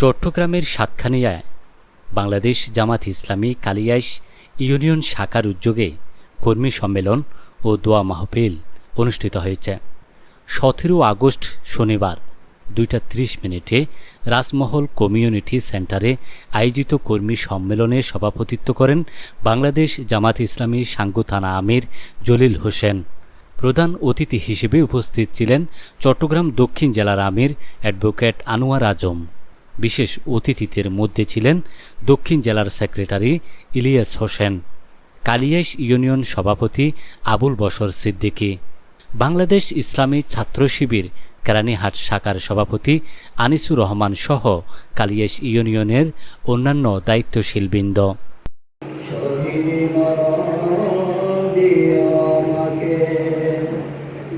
চট্টগ্রামের সাতখানিয়ায় বাংলাদেশ জামাত ইসলামী কালিয়াস ইউনিয়ন শাখার উদ্যোগে কর্মী সম্মেলন ও দোয়া মাহফিল অনুষ্ঠিত হয়েছে। সতেরো আগস্ট শনিবার দুইটা ত্রিশ মিনিটে রাজমহল কমিউনিটি সেন্টারে আয়োজিত কর্মী সম্মেলনে সভাপতিত্ব করেন বাংলাদেশ জামাত ইসলামী সাঙ্গু থানা আমির জলিল হোসেন। প্রধান অতিথি হিসেবে উপস্থিত ছিলেন চট্টগ্রাম দক্ষিণ জেলার আমির অ্যাডভোকেট আনোয়ার আজম। বিশেষ অতিথিদের মধ্যে ছিলেন দক্ষিণ জেলার সেক্রেটারি ইলিয়াস হোসেন কালিয়াস ইউনিয়ন সভাপতি আবুল বশর সিদ্দিকী, বাংলাদেশ ইসলামী ছাত্র শিবির কেরানীহাট শাখার সভাপতি আনিসুর রহমান সহ কালিয়াস ইউনিয়নের অন্যান্য দায়িত্বশীলবৃন্দ।